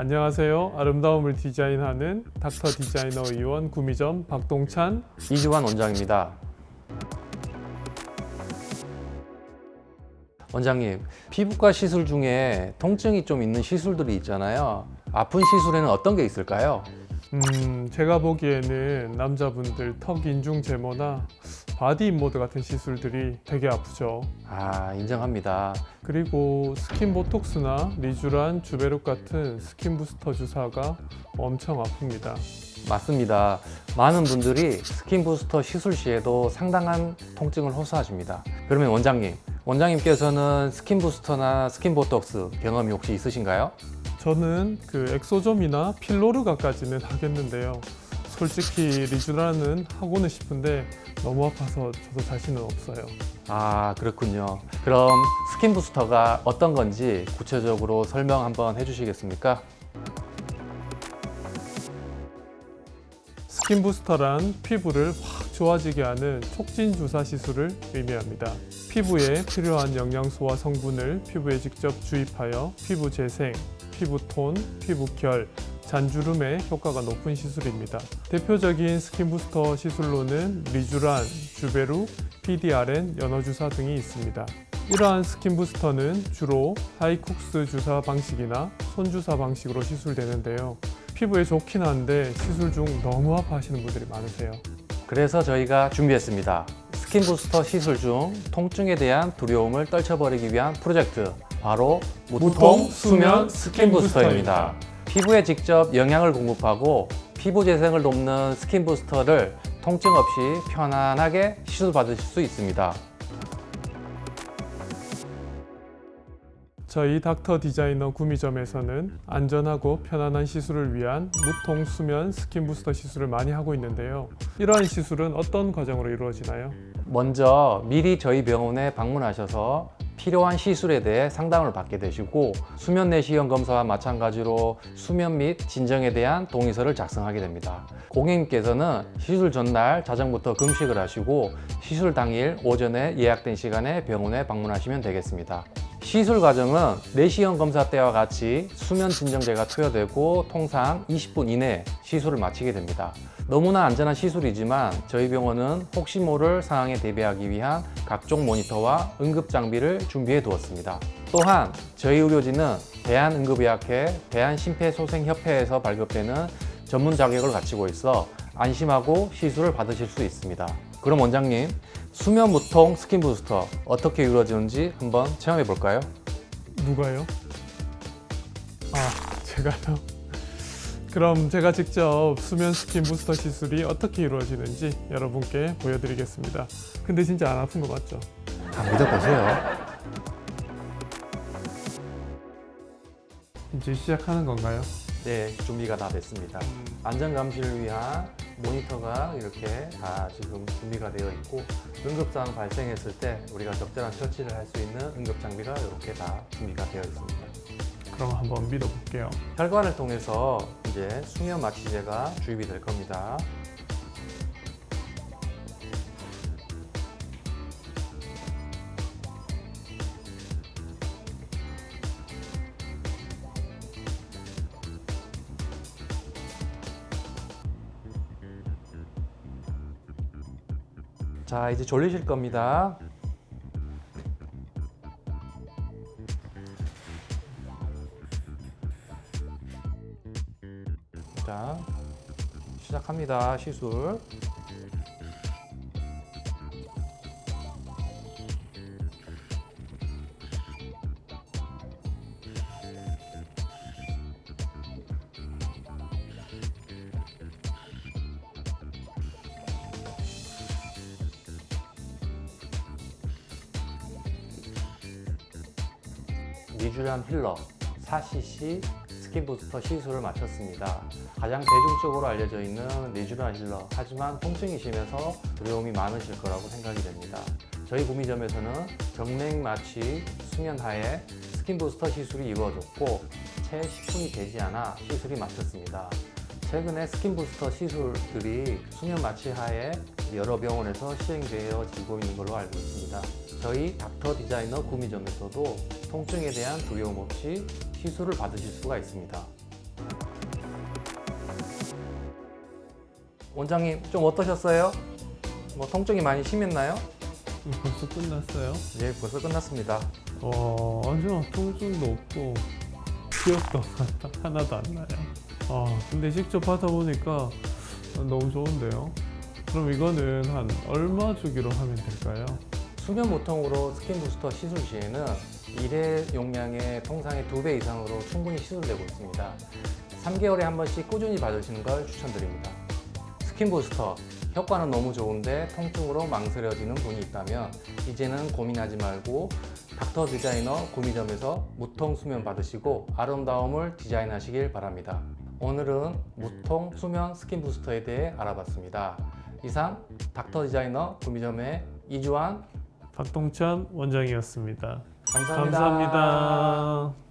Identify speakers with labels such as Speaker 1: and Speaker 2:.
Speaker 1: 안녕하세요. 아름다움을 디자인하는 닥터 디자이너 의원 구미점 박동찬.
Speaker 2: 이주환 원장입니다. 원장님, 피부과 시술 중에 통증이 좀 있는 시술들이 있잖아요. 아픈 시술에는 어떤 게 있을까요?
Speaker 1: 음, 제가 보기에는 남자분들 턱 인중 제모나 바디 인모드 같은 시술들이 되게 아프죠.
Speaker 2: 아, 인정합니다.
Speaker 1: 그리고 스킨 보톡스나 리쥬란, 주베룩 같은 스킨 부스터 주사가 엄청 아픕니다.
Speaker 2: 맞습니다. 많은 분들이 스킨 부스터 시술 시에도 상당한 통증을 호소하십니다. 그러면 원장님, 원장님께서는 스킨 부스터나 스킨 보톡스 경험이 혹시 있으신가요?
Speaker 1: 저는 그 엑소점이나 필로르가까지는 하겠는데요. 솔직히 리쥬란은 하고는 싶은데 너무 아파서 저도 자신은 없어요.
Speaker 2: 아, 그렇군요. 그럼 스킨 부스터가 어떤 건지 구체적으로 설명 한번 해주시겠습니까?
Speaker 1: 스킨 부스터란 피부를 확 좋아지게 하는 촉진 주사 시술을 의미합니다. 피부에 필요한 영양소와 성분을 피부에 직접 주입하여 피부 재생, 피부 톤, 피부 결, 잔주름에 효과가 높은 시술입니다. 대표적인 스킨 부스터 시술로는 리쥬란, 주베루, PDRN, 연어주사 등이 있습니다. 이러한 스킨 부스터는 주로 하이쿡스 주사 방식이나 손주사 방식으로 시술되는데요. 피부에 좋긴 한데 시술 중 너무 아파하시는 분들이 많으세요.
Speaker 2: 그래서 저희가 준비했습니다. 스킨 부스터 시술 중 통증에 대한 두려움을 떨쳐버리기 위한 프로젝트 바로 무통 수면 스킨 부스터입니다. 피부에 직접 영양을 공급하고 피부 재생을 돕는 스킨 부스터를 통증 없이 편안하게 시술 받으실 수 있습니다.
Speaker 1: 저희 닥터 디자이너 구미점에서는 안전하고 편안한 시술을 위한 무통 수면 스킨 부스터 시술을 많이 하고 있는데요. 이러한 시술은 어떤 과정으로 이루어지나요?
Speaker 2: 먼저 미리 저희 병원에 방문하셔서 필요한 시술에 대해 상담을 받게 되시고 수면 내시경 검사와 마찬가지로 수면 및 진정에 대한 동의서를 작성하게 됩니다. 고객님께서는 시술 전날 자정부터 금식을 하시고 시술 당일 오전에 예약된 시간에 병원에 방문하시면 되겠습니다. 시술 과정은 내시경 검사 때와 같이 수면 진정제가 투여되고 통상 20분 이내에 시술을 마치게 됩니다. 너무나 안전한 시술이지만 저희 병원은 혹시 모를 상황에 대비하기 위한 각종 모니터와 응급 장비를 준비해 두었습니다. 또한 저희 의료진은 대한응급의학회, 대한심폐소생협회에서 발급되는 전문 자격을 갖추고 있어 안심하고 시술을 받으실 수 있습니다. 그럼 원장님, 수면 무통 스킨 부스터 어떻게 이루어지는지 한번 체험해 볼까요?
Speaker 1: 누가요? 아, 제가요? 그럼 제가 직접 수면 스킨 부스터 시술이 어떻게 이루어지는지 여러분께 보여드리겠습니다. 근데 진짜 안 아픈 거 맞죠?
Speaker 2: 다 믿어보세요.
Speaker 1: 이제 시작하는 건가요?
Speaker 2: 네, 준비가 다 됐습니다. 안전 감시를 위한 모니터가 이렇게 다 지금 준비가 되어 있고 응급사항 발생했을 때 우리가 적절한 처치를 할 수 있는 응급 장비가 이렇게 다 준비가 되어 있습니다.
Speaker 1: 그럼 한번 믿어볼게요.
Speaker 2: 혈관을 통해서 이제 수면 마취제가 주입이 될 겁니다. 자, 이제 졸리실 겁니다. 자, 시작합니다. 시술. 리쥬란 필러 4cc 스킨 부스터 시술을 마쳤습니다. 가장 대중적으로 알려져 있는 힐러 하지만 통증이 심해서 두려움이 많으실 거라고 생각이 됩니다. 저희 구미점에서는 정맥 마취 수면 하에 스킨 부스터 시술이 이루어졌고 채 10분이 되지 않아 시술이 마쳤습니다. 최근에 스킨 부스터 시술들이 수면 마취 하에 여러 병원에서 시행되어지고 있는 걸로 알고 있습니다. 저희 닥터 디자이너 구미점에서도 통증에 대한 두려움 없이 시술을 받으실 수가 있습니다. 원장님 좀 어떠셨어요? 뭐 통증이 많이 심했나요?
Speaker 1: 음, 벌써 끝났어요?
Speaker 2: 예, 벌써 끝났습니다.
Speaker 1: 어, 아니요. 통증도 없고 기억도 하나도 안 나요. 아, 근데 직접 하다 보니까 너무 좋은데요? 그럼 이거는 한 얼마 주기로 하면 될까요?
Speaker 2: 수면 무통으로 스킨 부스터 시술 시에는 일회 용량의 통상의 두배 이상으로 충분히 시술되고 있습니다. 3개월에 한 번씩 꾸준히 받으시는 걸 추천드립니다. 스킨 부스터 효과는 너무 좋은데 통증으로 망설여지는 분이 있다면 이제는 고민하지 말고 닥터 디자이너 구미점에서 무통 수면 받으시고 아름다움을 디자인하시길 바랍니다. 오늘은 무통 수면 스킨 부스터에 대해 알아봤습니다. 이상 닥터 디자이너 구미점의 이주환
Speaker 1: 박동찬 원장이었습니다.
Speaker 2: 감사합니다.
Speaker 1: 감사합니다.